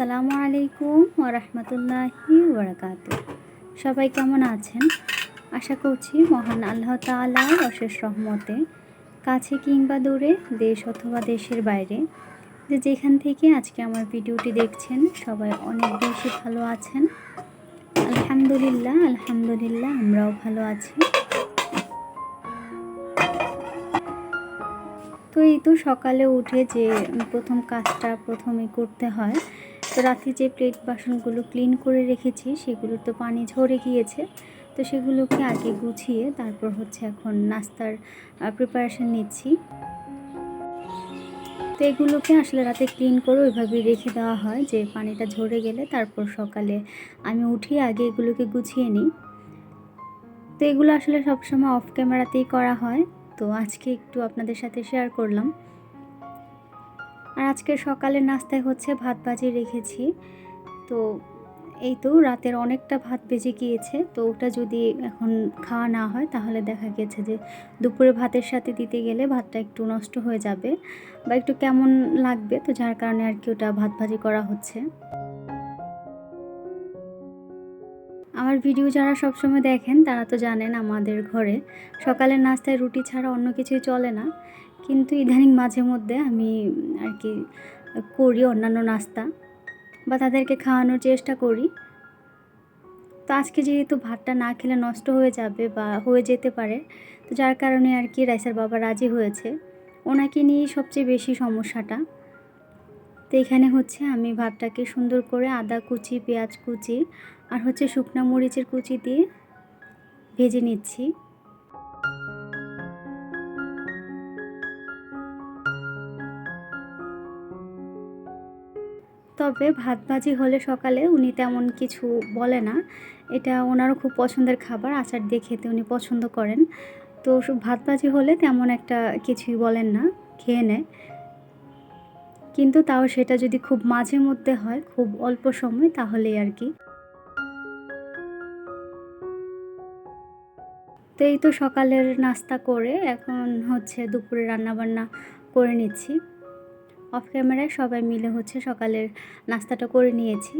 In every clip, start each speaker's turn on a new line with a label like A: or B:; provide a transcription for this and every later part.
A: আসসালামু আলাইকুম ওরহমতুল্লাহি ওবরাকাত সবাই কেমন আছেন? আশা করছি মহান আল্লাহ তাআলার অশেষ রহমতে কাছে কিংবা দূরে, দেশ অথবা দেশের বাইরে, যে যেখান থেকে আজকে আমার ভিডিওটি দেখছেন, সবাই অনেক বেশি ভালো আছেন। আলহামদুলিল্লাহ আলহামদুলিল্লাহ, আমরাও ভালো আছি। তো এই তো সকালে উঠে যে প্রথম কাজটা প্রথমে করতে হয় রাতে যে প্লেট বাসনগুলো ক্লিন করে রেখেছি সেগুলো তো পানি ঝরে গিয়েছে। তো সেগুলোকে আগে গুছিয়ে তারপর হচ্ছে এখন নাস্তার প্রিপারেশন নিচ্ছি। তো এগুলোকে আসলে রাতে ক্লিন করে ওইভাবেই রেখে দেওয়া হয় যে পানিটা ঝরে গেলে তারপর সকালে আমি উঠি, আগে এগুলোকে গুছিয়ে নিই। তো এগুলো আসলে সবসময় অফ ক্যামেরাতেই করা হয়। তো আজকে একটু আপনাদের সাথে শেয়ার করলাম। আর আজকে সকালের নাস্তায় হচ্ছে ভাত ভাজি রেখেছি। তো এই তো রাতের অনেকটা ভাত বেজে গিয়েছে। তো ওটা যদি এখন খাওয়া না হয়, তাহলে দেখা গেছে যে দুপুরে ভাতের সাথে দিতে গেলে ভাতটা একটু নষ্ট হয়ে যাবে বা একটু কেমন লাগবে, তো যার কারণে আর কি ওটা ভাত ভাজি করা হচ্ছে। আমার ভিডিও যারা সবসময় দেখেন, তারা তো জানেন আমাদের ঘরে সকালের নাস্তায় রুটি ছাড়া অন্য কিছুই চলে না। কিন্তু ইদানিং মাঝে মধ্যে আমি আর কি করি অন্যান্য নাস্তা বা তাদেরকে খাওয়ানোর চেষ্টা করি। তো আজকে যেহেতু ভাতটা না খেলে নষ্ট হয়ে যাবে বা হয়ে যেতে পারে, তো যার কারণে আর কি রাইসার বাবা রাজি হয়েছে। ওনাকে নিয়েই সবচেয়ে বেশি সমস্যাটা। তো এখানে হচ্ছে আমি ভাতটাকে সুন্দর করে আদা কুচি, পেঁয়াজ কুচি আর হচ্ছে শুকনা মরিচের কুচি দিয়ে ভেজে নিচ্ছি। তবে ভাত ভাজি হলে সকালে উনি তেমন কিছু বলে না। এটা ওনারও খুব পছন্দের খাবার, আচার দিয়ে খেতে উনি পছন্দ করেন। তো ভাত ভাজি হলে তেমন একটা কিছুই বলেন না, খেয়ে নেয়। কিন্তু তাও সেটা যদি খুব মাঝে মধ্যে হয়, খুব অল্প সময়, তাহলেই আর কি। তো এই তো সকালের নাস্তা করে এখন হচ্ছে দুপুরে রান্নাবান্না করে নিচ্ছি। অফ ক্যামেরায় সবাই মিলে হচ্ছে সকালের নাস্তাটা করে নিয়েছি।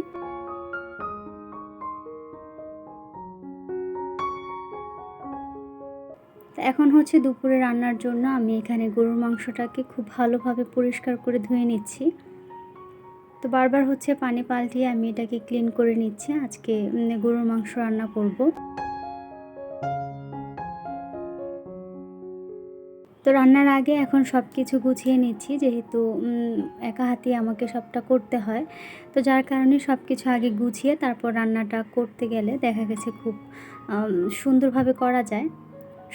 A: এখন হচ্ছে দুপুরে রান্নার জন্য আমি এখানে গরুর মাংসটাকে খুব ভালোভাবে পরিষ্কার করে ধুয়ে নিচ্ছি। তো বারবার হচ্ছে পানি পাল্টিয়ে আমি এটাকে ক্লিন করে নিচ্ছি। আজকে গরুর মাংস রান্না করব। তো রান্নার আগে এখন সব কিছু গুছিয়ে নিচ্ছি, যেহেতু একা হাতে আমাকে সবটা করতে হয়। তো যার কারণে সব কিছু আগে গুছিয়ে তারপর রান্নাটা করতে গেলে দেখা গেছে খুব সুন্দরভাবে করা যায়।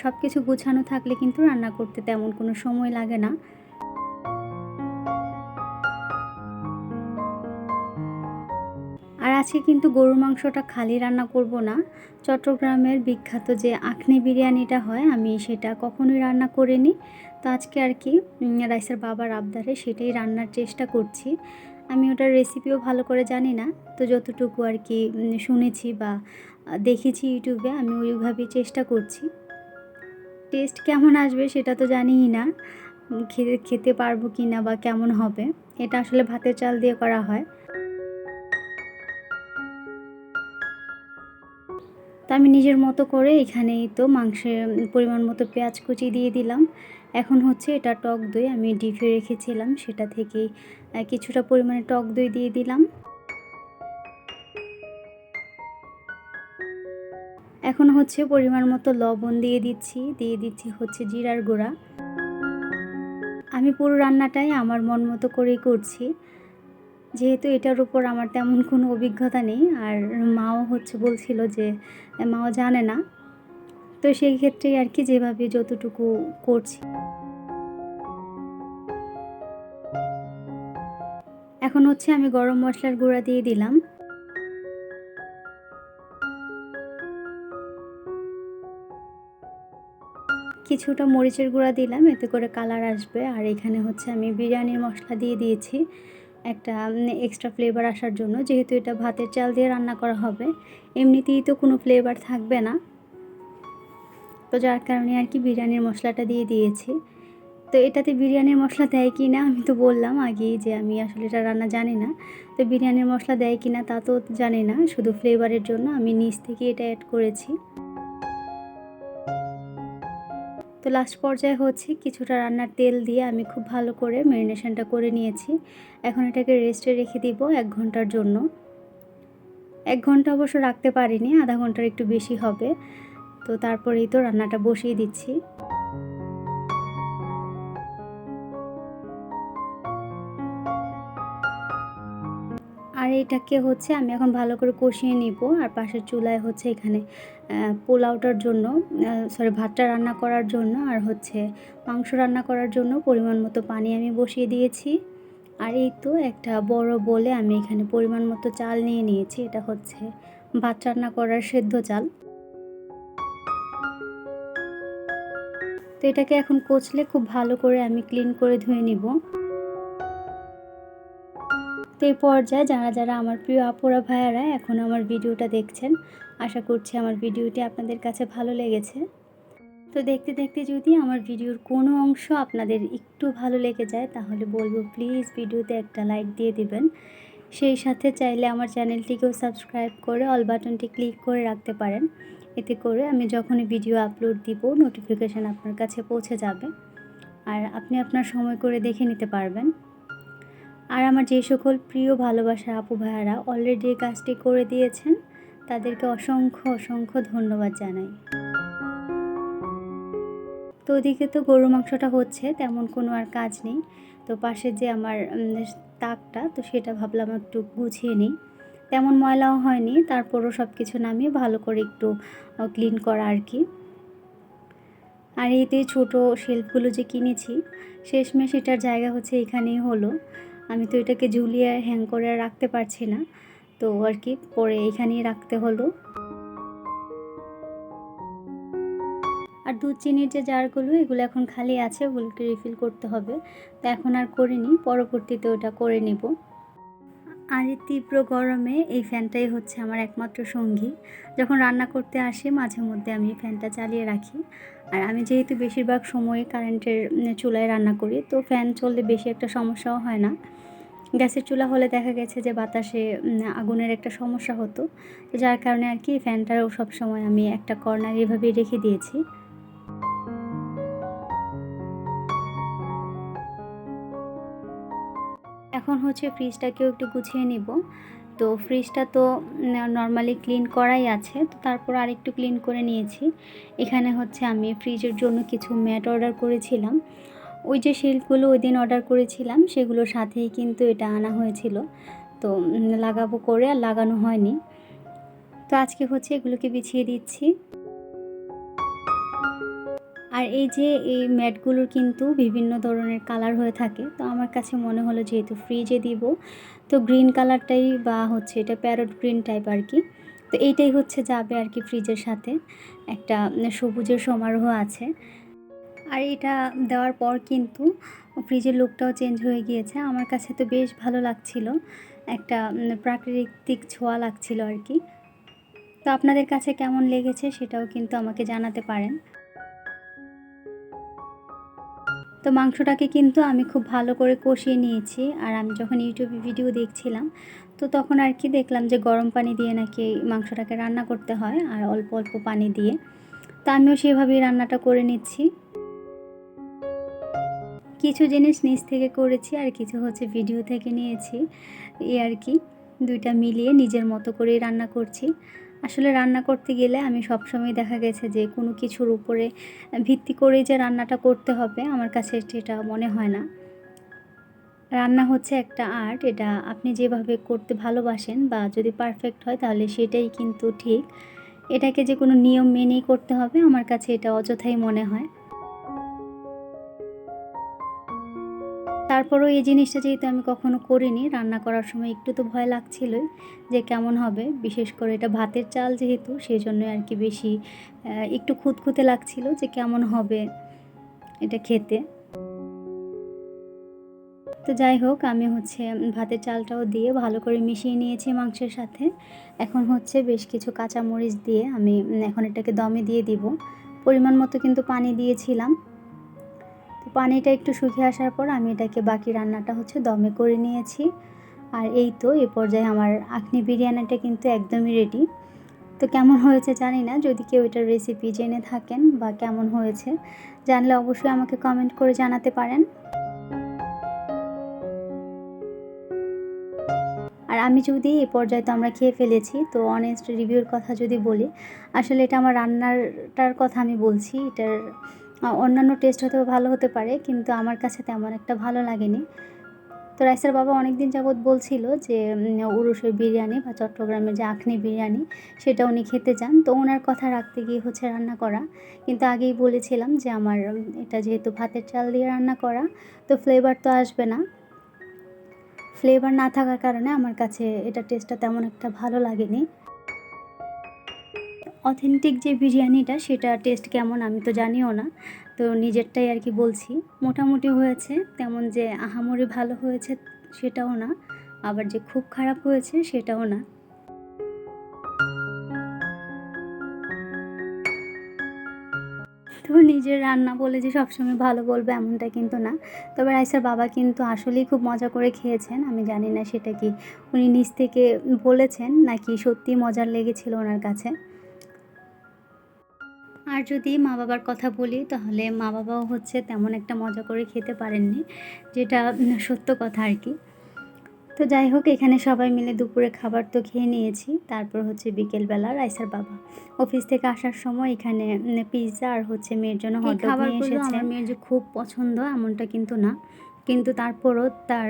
A: সব কিছু গুছানো থাকলে কিন্তু রান্না করতে তেমন কোনো সময় লাগে না। আজকে কিন্তু গরুর মাংসটা খালি রান্না করব না। চট্টগ্রামের বিখ্যাত যে আখনি বিরিয়ানিটা হয়, আমি সেটা কখনোই রান্না করিনি। তো আজকে আর কি রাইসের বাবার আবদারে সেটাই রান্নার চেষ্টা করছি। আমি ওটার রেসিপিও ভালো করে জানি না, তো যতটুকু আর কি শুনেছি বা দেখেছি ইউটিউবে, আমি ওইভাবেই চেষ্টা করছি। টেস্ট কেমন আসবে সেটা তো জানিই না খেতে খেতে পারব কি না বা কেমন হবে, এটা আসলে ভাতের চাল দিয়ে করা হয়। তো আমি নিজের মতো করে এখানেই তো মাংসের পরিমাণ মতো পেঁয়াজ কুচি দিয়ে দিলাম। এখন হচ্ছে এটা টক দই আমি ডিপে রেখেছিলাম, সেটা থেকে কিছুটা পরিমাণে টক দই দিয়ে দিলাম। এখন হচ্ছে পরিমাণ মতো লবণ দিয়ে দিচ্ছি দিয়ে দিচ্ছি হচ্ছে জিরার গুঁড়া। আমি পুরো রান্নাটাই আমার মন মতো করেই করছি। যেহেতু এটার উপর আমার তেমন কোনো অভিজ্ঞতা নেই, আর মাও হচ্ছে বলছিল যে, মাও জানে না। তো সেই ক্ষেত্রেই আর কি যেভাবে যতটুকু করছি। এখন হচ্ছে আমি গরম মশলার গুঁড়া দিয়ে দিলাম। কিছুটা মরিচের গুঁড়া দিলাম, এতে করে কালার আসবে। আর এখানে হচ্ছে আমি বিরিয়ানির মশলা দিয়ে দিয়েছি। একটা এক্সট্রা ফ্লেভার আসার জন্য। যেহেতু এটা ভাতের চাল দিয়ে রান্না করা হবে, এমনিতেই তো কোনো ফ্লেভার থাকবে না। তো যার কারণে আর কি বিরিয়ানির মশলাটা দিয়ে দিয়েছি। তো এটাতে বিরিয়ানির মশলা দেয় কি না আমি তো বললাম আগেই যে আমি আসলে এটা রান্না জানি না। তো বিরিয়ানির মশলা দেয় কি না তা তো জানি না, শুধু ফ্লেভারের জন্য আমি নিচ থেকে এটা অ্যাড করেছি। তো লাস্ট পর্যায়ে হচ্ছে কিছুটা রান্নার তেল দিয়ে আমি খুব ভালো করে ম্যারিনেশনটা করে নিয়েছি। এখন এটাকে রেস্টে রেখে দিব এক ঘণ্টার জন্য। এক ঘণ্টা অবশ্য রাখতে পারিনি, আধা ঘণ্টার একটু বেশি হবে। তো তারপরেই তো রান্নাটা বসিয়ে দিচ্ছি। এটাকে হচ্ছে আমি এখন ভালো করে কষিয়ে নিব। আর পাশের চুলায় হচ্ছে এখানে পোলাওটার জন্য সরি ভাতটা রান্না করার জন্য আর হচ্ছে মাংস রান্না করার জন্য পরিমাণ মতো পানি আমি বসিয়ে দিয়েছি। আর এই তো একটা বড় বলে আমি এখানে পরিমাণ মতো চাল নিয়ে নিয়েছি। এটা হচ্ছে ভাত রান্না করার সেদ্ধ চাল। তো এটাকে এখন কচলে খুব ভালো করে আমি ক্লিন করে ধুয়ে নিব। তো এই পর্যায়ে যারা যারা আমার প্রিয় আপুরা ভাইয়ারা এখন আমার ভিডিওটা দেখছেন, আশা করছি আমার ভিডিওটি আপনাদের কাছে ভালো লেগেছে। তো দেখতে দেখতে যদি আমার ভিডিওর কোনো অংশ আপনাদের একটু ভালো লেগে যায়, তাহলে বলব প্লিজ ভিডিওতে একটা লাইক দিয়ে দিবেন। সেই সাথে চাইলে আমার চ্যানেলটিকেও সাবস্ক্রাইব করে অল বাটনটি ক্লিক করে রাখতে পারেন। এতে করে আমি যখনই ভিডিও আপলোড দিব, নোটিফিকেশান আপনার কাছে পৌঁছে যাবে। আর আপনি আপনার সময় করে দেখে নিতে পারবেন। আর আমার যে সকল প্রিয় ভালোবাসার আপু ভাইয়ারা অলরেডি এই কাজটি করে দিয়েছেন, তাদেরকে অসংখ্য অসংখ্য ধন্যবাদ জানাই। তো ওদিকে তো গরু মাংসটা হচ্ছে, তেমন কোনো আর কাজ নেই। তো পাশে যে আমার তাকটা, তো সেটা ভাবলাম একটু গুছিয়ে নিই। তেমন ময়লাও হয়নি, তারপরও সব কিছু নামিয়ে ভালো করে একটু ক্লিন করা আর কি। আর এতে ছোটো শেলফগুলো যে কিনেছি, শেষমেশ এটার জায়গা হচ্ছে এখানেই হলো। আমি তো এটাকে ঝুলিয়ে হ্যাং করে রাখতে পারছি না। তো আর কি, পরে এইখানেই রাখতে হলো। আর দুধ চিনির যে জারগুলো, এগুলো এখন খালি আছে, ওগুলোকে রিফিল করতে হবে। তো এখন আর করিনি, পরবর্তীতে ওটা করে নিব। আর এই তীব্র গরমে এই ফ্যানটাই হচ্ছে আমার একমাত্র সঙ্গী। যখন রান্না করতে আসি, মাঝে মধ্যে আমি ফ্যানটা চালিয়ে রাখি। আর আমি যেহেতু বেশিরভাগ সময় কারেন্টের চুলায় রান্না করি, তো ফ্যান চললে বেশি একটা সমস্যাও হয় না। গ্যাসের চুলা হলে দেখা গেছে যে বাতাসে আগুনের একটা সমস্যা হতো। যার কারণে আর কি ফ্যানটাও সবসময় আমি একটা কর্নার এভাবেই রেখে দিয়েছি। এখন হচ্ছে ফ্রিজটাকেও একটু গুছিয়ে নিব। তো ফ্রিজটা তো নর্মালি ক্লিন করাই আছে। তো তারপর আরেকটু ক্লিন করে নিয়েছি। এখানে হচ্ছে আমি ফ্রিজের জন্য কিছু ম্যাট অর্ডার করেছিলাম। ওই যে শিল্পগুলো ওই দিন অর্ডার করেছিলাম, সেগুলোর সাথেই কিন্তু এটা আনা হয়েছিল। তো লাগাবো করে আর লাগানো হয়নি। তো আজকে হচ্ছে এগুলোকে বিছিয়ে দিচ্ছি। আর এই যে এই ম্যাটগুলোর কিন্তু বিভিন্ন ধরনের কালার হয়ে থাকে, তো আমার কাছে মনে হলো যেহেতু ফ্রিজে দিব, তো গ্রিন কালারটাই বা হচ্ছে এটা প্যারট গ্রিন টাইপ আর কি তো এইটাই হচ্ছে যাবে আর কি ফ্রিজের সাথে, একটা সবুজের সমারোহ আছে। আর এটা দেওয়ার পর কিন্তু ফ্রিজের লুকটাও চেঞ্জ হয়ে গিয়েছে। আমার কাছে তো বেশ ভালো লাগছিল, একটা প্রাকৃতিক ছোঁয়া লাগছিল আর কি তো আপনাদের কাছে কেমন লেগেছে সেটাও কিন্তু আমাকে জানাতে পারেন। তো মাংসটাকে কিন্তু আমি খুব ভালো করে কষিয়ে নিয়েছি আর আমি যখন ইউটিউবে ভিডিও দেখছিলাম, তো তখন আর কি দেখলাম যে গরম পানি দিয়ে নাকি মাংসটাকে রান্না করতে হয় আর অল্প অল্প পানি দিয়ে। তো আমিও সেভাবেই রান্নাটা করে নিচ্ছি। কিছু জিনিস নিজ থেকে করেছি আর কিছু হচ্ছে ভিডিও থেকে নিয়েছি। এই আর কি, দুইটা মিলিয়ে নিজের মতো করেই রান্না করছি। আসলে রান্না করতে গেলে আমি সবসময় দেখা গেছে যে কোনো কিছুর উপরে ভিত্তি করে যে রান্নাটা করতে হবে, আমার কাছে এটা মনে হয় না। রান্না হচ্ছে একটা আর্ট, এটা আপনি যেভাবে করতে ভালোবাসেন বা যদি পারফেক্ট হয় তাহলে সেটাই কিন্তু ঠিক। এটাকে যে কোনো নিয়ম মেনেই করতে হবে, আমার কাছে এটা অযথাই মনে হয়। তারপরও এই জিনিসটা যেহেতু আমি কখনো করিনি, রান্না করার সময় একটু তো ভয় লাগছিলই যে কেমন হবে। বিশেষ করে এটা ভাতের চাল যেহেতু সেই জন্য আর কি বেশি একটু খুঁতখুঁতে লাগছিল যে কেমন হবে এটা খেতে। তো যাই হোক, আমি হচ্ছে ভাতের চালটাও দিয়ে ভালো করে মিশিয়ে নিয়েছি মাংসের সাথে। এখন হচ্ছে বেশ কিছু কাঁচা মরিচ দিয়ে আমি এখন এটাকে দমে দিয়ে দিব। পরিমাণ মতো কিন্তু পানি দিয়েছিলাম। পানিটা একটু শুকিয়ে আসার পর আমি এটাকে বাকি রান্নাটা হচ্ছে দমে করে নিয়েছি। আর এই তো, এ পর্যায়ে আমার আখনি বিরিয়ানিটা কিন্তু একদমই রেডি তো কেমন হয়েছে জানি না, যদি কেউ এটার রেসিপি জেনে থাকেন বা কেমন হয়েছে, জানলে অবশ্যই আমাকে কমেন্ট করে জানাতে পারেন। আর আমি যদি এই পর্যায়ে তো আমরা খেয়ে ফেলেছি, তো অনেস্ট রিভিউর কথা যদি বলি, আসলে এটা আমার রান্নারটার কথা আমি বলছি, এটার অন্যান্য টেস্ট হয়তো ভালো হতে পারে, কিন্তু আমার কাছে তেমন একটা ভালো লাগেনি। তো রাইসার বাবা অনেক দিন যাবৎ বলছিল যে উরুষের বিরিয়ানি বা চট্টগ্রামের যে আখনি বিরিয়ানি, সেটা উনি খেতে চান তো ওনার কথা রাখতে গিয়ে হচ্ছে রান্না করা। কিন্তু আগেই বলেছিলাম যে, আমার এটা যেহেতু ভাতের চাল দিয়ে রান্না করা, তো ফ্লেভার তো আসবে না। ফ্লেভার না থাকার কারণে আমার কাছে এটা টেস্টটা তেমন একটা ভালো লাগেনি। অথেন্টিক যে বিরিয়ানিটা, সেটা টেস্ট কেমন আমি তো জানিও না। তো নিজেরটাই আর কি বলছি। মোটামুটি হয়েছে, তেমন যে আহামরি ভালো হয়েছে সেটাও না। আবার যে খুব খারাপ হয়েছে সেটাও না। তো নিজের রান্না বলে যে সবসময় ভালো বলবে এমনটা কিন্তু না। তবে রাইসার বাবা কিন্তু আসলেই খুব মজা করে খেয়েছেন, আমি জানি না সেটা কি। উনি নিজ থেকে বলেছেন নাকি সত্যি মজার লেগেছিল ওনার কাছে। আর যদি মা বাবার কথা বলি তাহলে মা বাবাও হচ্ছে তেমন একটা মজা করে খেতে পারেননি যেটা সত্য কথা আর কি। তো যাই হোক এখানে সবাই মিলে দুপুরে খাবার তো খেয়ে নিয়েছি। তারপর হচ্ছে বিকেলবেলা রাইসার বাবা অফিস থেকে আসার সময় এখানে পিৎজা আর হচ্ছে মেয়ের জন্য হট ডগ নিয়ে এসেছে। আমার মেয়ের যে খুব পছন্দ এমনটা কিন্তু না। কিন্তু তারপরও তার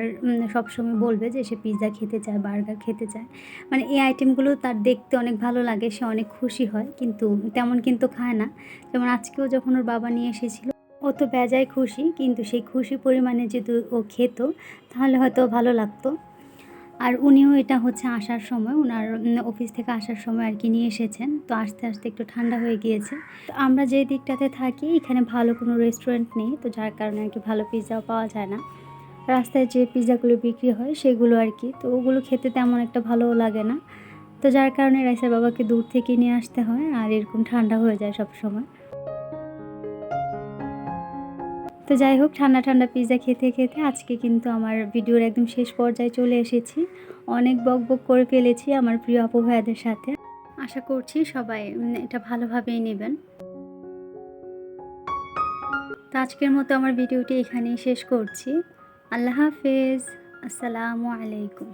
A: সবসময় বলবে যে সে পিৎজা খেতে চায় বার্গার খেতে চায়। মানে এই আইটেমগুলো তার দেখতে অনেক ভালো লাগে, সে অনেক খুশি হয়, কিন্তু তেমন কিন্তু খায় না। যেমন আজকেও যখন ওর বাবা নিয়ে এসেছিল, ও তো বেজায় খুশি, কিন্তু সেই খুশি পরিমাণে যদি ও খেত, তাহলে হয়তো ভালো লাগতো। আর উনিও এটা হচ্ছে আসার সময় ওনার অফিস থেকে আসার সময় আর কি নিয়ে এসেছেন। তো আস্তে আস্তে একটু ঠান্ডা হয়ে গিয়েছে। তো আমরা যে দিকটাতে থাকি, এখানে ভালো কোনো রেস্টুরেন্ট নেই। তো যার কারণে আর কি ভালো পিৎজাও পাওয়া যায় না। রাস্তায় যে পিৎজাগুলো বিক্রি হয়, সেগুলো আর কি। তো ওগুলো খেতে তেমন একটা ভালোও লাগে না। তো যার কারণে রাইসার বাবাকে দূর থেকে নিয়ে আসতে হয়, আর এরকম ঠান্ডা হয়ে যায় সব সময় তো যাই হোক, ঠান্ডা ঠান্ডা পিৎজা খেতে খেতে আজকে কিন্তু আমার ভিডিওর একদম শেষ পর্যায়ে চলে এসেছি। অনেক বক বক করে ফেলেছি আমার প্রিয় আপু ভাইয়াদের সাথে। আশা করছি সবাই এটা ভালোভাবেই নেবেন। তো আজকের মতো আমার ভিডিওটি এখানেই শেষ করছি। আল্লাহ হাফেজ। আসসালামু আলাইকুম।